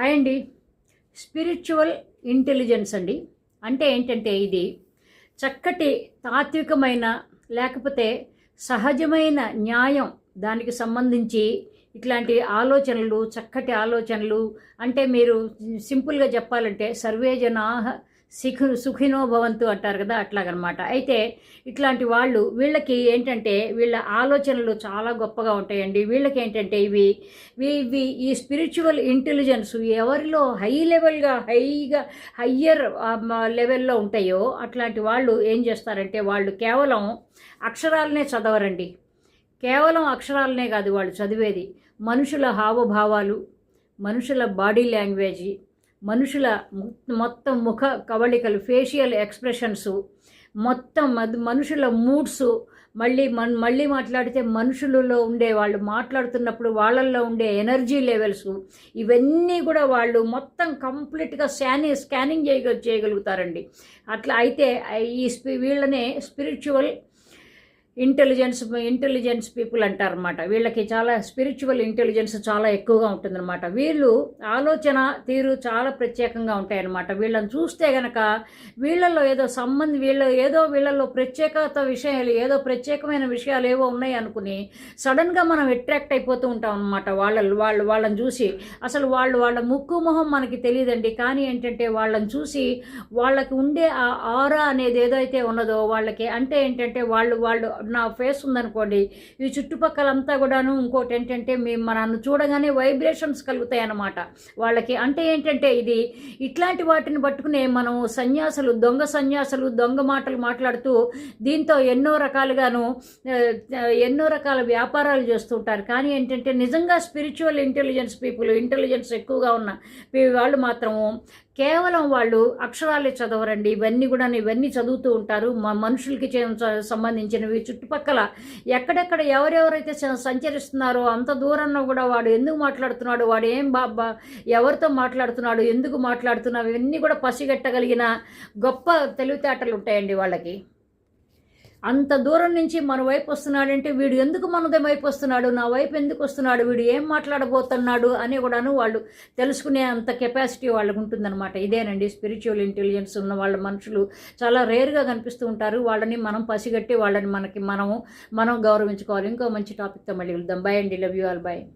Hi అండి spiritual intelligence అండి. అంటే ఏంటంటే ఇది చక్కటి తాత్వికమైన లేకపోతే సహజమైన న్యాయం దానికి సంబంధించి ఇట్లాంటి ఆలోచనలు చక్కటి ఆలోచనలు. అంటే మీరు సింపుల్గా చెప్పాలంటే సర్వే జనాహ సిఖు సుఖినో భవంతు అంటారు కదా అట్లాగనమాట. అయితే ఇట్లాంటి వాళ్ళు వీళ్ళకి ఏంటంటే వీళ్ళ ఆలోచనలు చాలా గొప్పగా ఉంటాయండి. వీళ్ళకి ఏంటంటే ఇవి ఇవి ఈ స్పిరిచువల్ ఇంటెలిజెన్స్ ఎవరిలో హై లెవెల్గా హైగా హయ్యర్ లెవెల్లో ఉంటాయో అట్లాంటి వాళ్ళు ఏం చేస్తారంటే వాళ్ళు కేవలం అక్షరాలనే చదవరండి. కేవలం అక్షరాలనే కాదు వాళ్ళు చదివేది. మనుషుల హావభావాలు మనుషుల బాడీ లాంగ్వేజ్ మనుషుల మొత్తం ముఖ కవళికలు ఫేషియల్ ఎక్స్ప్రెషన్స్ మొత్తం మనుషుల మూడ్స్ మళ్ళీ మన్ మళ్ళీ మాట్లాడితే మనుషులలో ఉండే వాళ్ళు మాట్లాడుతున్నప్పుడు వాళ్ళల్లో ఉండే ఎనర్జీ లెవెల్స్ ఇవన్నీ కూడా వాళ్ళు మొత్తం కంప్లీట్గా స్కాని స్కానింగ్ చేయగ చేయగలుగుతారండి. అట్లా అయితే ఈ స్పి వీళ్ళనే స్పిరిచువల్ ఇంటెలిజెన్స్ ఇంటెలిజెన్స్ పీపుల్ అంటారనమాట వీళ్ళకి చాలా స్పిరిచువల్ ఇంటెలిజెన్స్ చాలా ఎక్కువగా ఉంటుందన్నమాట. వీళ్ళు ఆలోచన తీరు చాలా ప్రత్యేకంగా ఉంటాయన్నమాట. వీళ్ళని చూస్తే గనక వీళ్ళల్లో ఏదో సంబంధం వీళ్ళ ఏదో వీళ్ళల్లో ప్రత్యేకత విషయాలు ఏదో ప్రత్యేకమైన విషయాలు ఏవో ఉన్నాయి అనుకుని సడన్గా మనం అట్రాక్ట్ అయిపోతూ ఉంటాం అనమాట వాళ్ళ వాళ్ళు వాళ్ళని చూసి అసలు వాళ్ళు వాళ్ళ ముక్కు మొహం మనకి తెలియదండి. కానీ ఏంటంటే వాళ్ళని చూసి వాళ్ళకి ఉండే ఆ ఆరా అనేది ఏదైతే ఉన్నదో వాళ్ళకి అంటే ఏంటంటే వాళ్ళు వాళ్ళు నా ఫేస్ ఉందనుకోండి ఈ చుట్టుపక్కలంతా కూడాను ఇంకోటి ఏంటంటే మేము నన్ను చూడగానే వైబ్రేషన్స్ కలుగుతాయి అన్నమాట వాళ్ళకి అంటే ఏంటంటే ఇది ఇట్లాంటి వాటిని పట్టుకునే మనం సన్యాసులు దొంగ సన్యాసులు దొంగ మాటలు మాట్లాడుతూ దీంతో ఎన్నో రకాలుగాను ఎన్నో రకాల వ్యాపారాలు చేస్తుంటారు కానీ ఏంటంటే నిజంగా స్పిరిచువల్ ఇంటెలిజెన్స్ పీపుల్ ఇంటెలిజెన్స్ ఎక్కువగా ఉన్న వాళ్ళు మాత్రము కేవలం వాళ్ళు అక్షరాలే చదవరండి. ఇవన్నీ కూడా ఇవన్నీ చదువుతూ ఉంటారు. మా మనుషులకి సంబంధించినవి చుట్టుపక్కల ఎక్కడెక్కడ ఎవరెవరైతే సంచరిస్తున్నారో అంత దూరంలో కూడా వాడు ఎందుకు మాట్లాడుతున్నాడు? వాడు ఏం బాబా? ఎవరితో మాట్లాడుతున్నాడు? ఎందుకు మాట్లాడుతున్నావు? ఇవన్నీ కూడా పసిగట్టగలిగిన గొప్ప తెలివితేటలు ఉంటాయండి వాళ్ళకి. అంత దూరం నుంచి మన వైపు వస్తున్నాడంటే వీడు ఎందుకు మన వైపు వస్తున్నాడు? నా వైపు ఎందుకు వస్తున్నాడు? వీడు ఏం మాట్లాడబోతున్నాడు అని కూడాను వాళ్ళు తెలుసుకునే అంత కెపాసిటీ వాళ్ళకు ఉంటుందన్నమాట. ఇదేనండి స్పిరిచువల్ ఇంటెలిజెన్స్ ఉన్న వాళ్ళ మనుషులు చాలా రేర్గా కనిపిస్తూ ఉంటారు. వాళ్ళని మనం పసిగట్టి వాళ్ళని మనకి మనము మనం గౌరవించుకోవాలి. ఇంకో మంచి టాపిక్తో మళ్ళీ వెళ్దాం బై అండి. Love you all by